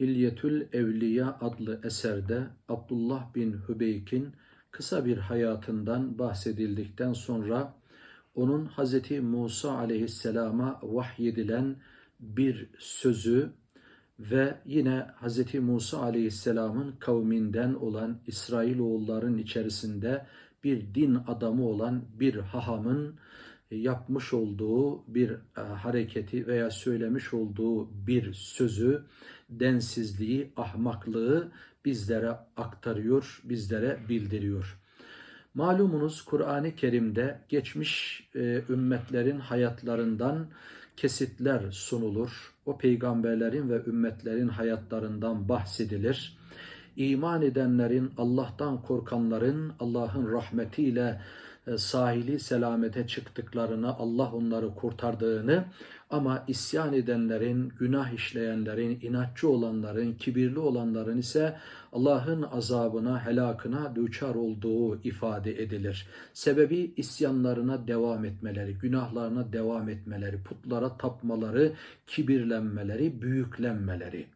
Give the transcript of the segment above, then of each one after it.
Hilyetül Evliya adlı eserde Abdullah bin Hübeyk'in kısa bir hayatından bahsedildikten sonra onun Hz. Musa aleyhisselama vahyedilen bir sözü ve yine Hz. Musa aleyhisselamın kavminden olan İsrailoğulların içerisinde bir din adamı olan bir hahamın yapmış olduğu bir e, hareketi veya söylemiş olduğu bir sözü, densizliği, ahmaklığı bizlere aktarıyor, bizlere bildiriyor. Malumunuz Kur'an-ı Kerim'de geçmiş e, ümmetlerin hayatlarından kesitler sunulur. O peygamberlerin ve ümmetlerin hayatlarından bahsedilir. İman edenlerin, Allah'tan korkanların Allah'ın rahmetiyle sahili selamete çıktıklarını, Allah onları kurtardığını ama isyan edenlerin, günah işleyenlerin, inatçı olanların, kibirli olanların ise Allah'ın azabına, helakına düçar olduğu ifade edilir. Sebebi isyanlarına devam etmeleri, günahlarına devam etmeleri, putlara tapmaları, kibirlenmeleri, büyüklenmeleri.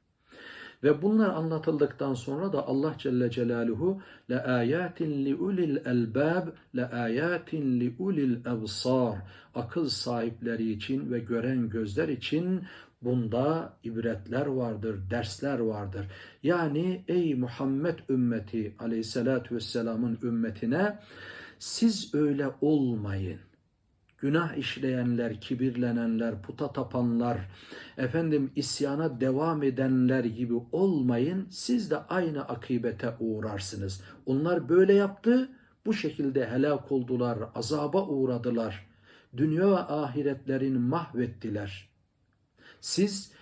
Ve bunlar anlatıldıktan sonra da Allah Celle Celaluhu le ayatin li ulil elbab le ayatin li ulil ebsar akıl sahipleri için ve gören gözler için bunda ibretler vardır, dersler vardır. Yani ey Muhammed ümmeti aleyhissalatü vesselamın ümmetine siz öyle olmayın günah işleyenler, kibirlenenler, puta tapanlar, efendim isyana devam edenler gibi olmayın. Siz de aynı akibete uğrarsınız. Onlar böyle yaptı, bu şekilde helak oldular, azaba uğradılar. Dünya ve ahiretlerini mahvettiler. Siz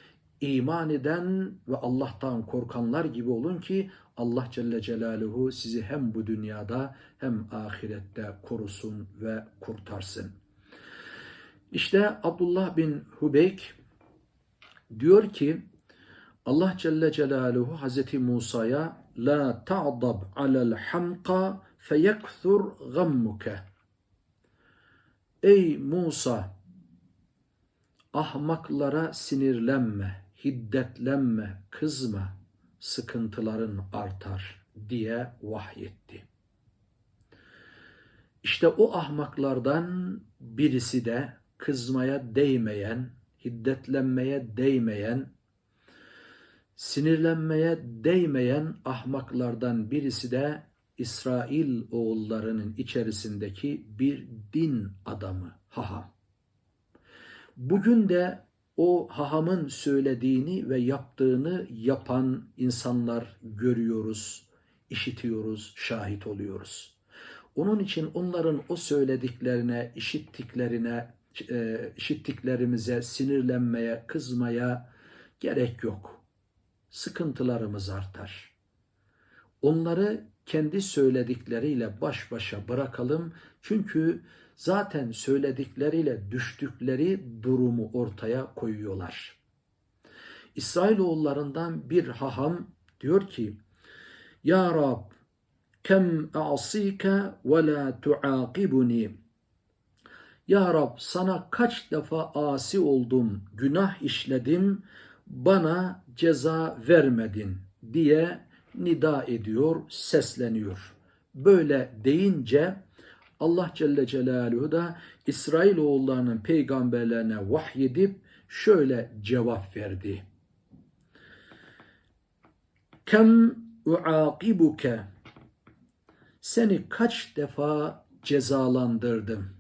iman eden ve Allah'tan korkanlar gibi olun ki Allah Celle Celaluhu sizi hem bu dünyada hem ahirette korusun ve kurtarsın. İşte Abdullah bin Hubeyk diyor ki Allah Celle Celaluhu Hazreti Musa'ya la ta'dab alel hamqa feyekthur gammuke Ey Musa ahmaklara sinirlenme, hiddetlenme, kızma, sıkıntıların artar diye vahyetti. İşte o ahmaklardan birisi de kızmaya değmeyen, hiddetlenmeye değmeyen, sinirlenmeye değmeyen ahmaklardan birisi de İsrail oğullarının içerisindeki bir din adamı, haham. Bugün de o hahamın söylediğini ve yaptığını yapan insanlar görüyoruz, işitiyoruz, şahit oluyoruz. Onun için onların o söylediklerine, işittiklerine e, işittiklerimize sinirlenmeye, kızmaya gerek yok. Sıkıntılarımız artar. Onları kendi söyledikleriyle baş başa bırakalım. Çünkü zaten söyledikleriyle düştükleri durumu ortaya koyuyorlar. İsrailoğullarından bir haham diyor ki Ya Rab kem a'sike ve la tu'aqibuni ya Rab sana kaç defa asi oldum, günah işledim, bana ceza vermedin diye nida ediyor, sesleniyor. Böyle deyince Allah Celle Celaluhu da İsrailoğullarının peygamberlerine vahyedip şöyle cevap verdi. Kem uakibuke seni kaç defa cezalandırdım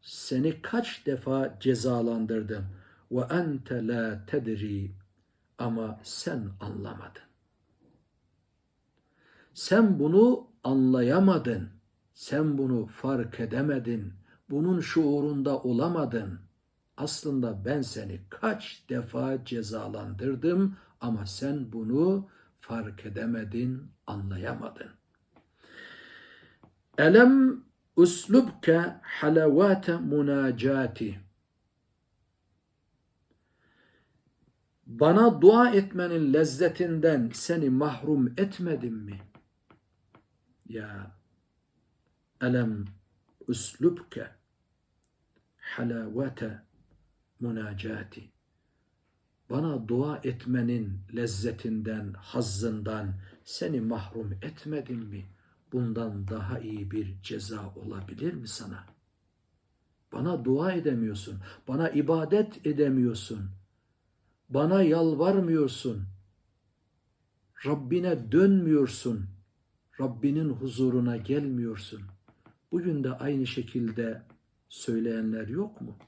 seni kaç defa cezalandırdım ve ente la tedri ama sen anlamadın. Sen bunu anlayamadın. Sen bunu fark edemedin. Bunun şuurunda olamadın. Aslında ben seni kaç defa cezalandırdım ama sen bunu fark edemedin, anlayamadın. Elem Uslubke halavate munacati. Bana dua etmenin lezzetinden seni mahrum etmedim mi? Ya elem uslubke halavate munacati. bana dua etmenin lezzetinden, hazzından seni mahrum etmedim mi? Bundan daha iyi bir ceza olabilir mi sana? Bana dua edemiyorsun, bana ibadet edemiyorsun, bana yalvarmıyorsun, Rabbine dönmüyorsun, Rabbinin huzuruna gelmiyorsun. Bugün de aynı şekilde söyleyenler yok mu?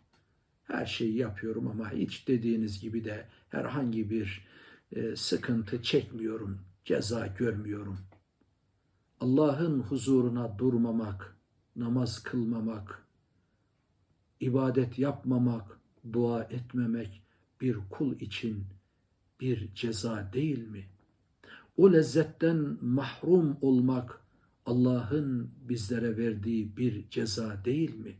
Her şeyi yapıyorum ama hiç dediğiniz gibi de herhangi bir e, sıkıntı çekmiyorum, ceza görmüyorum. Allah'ın huzuruna durmamak, namaz kılmamak, ibadet yapmamak, dua etmemek bir kul için bir ceza değil mi? O lezzetten mahrum olmak Allah'ın bizlere verdiği bir ceza değil mi?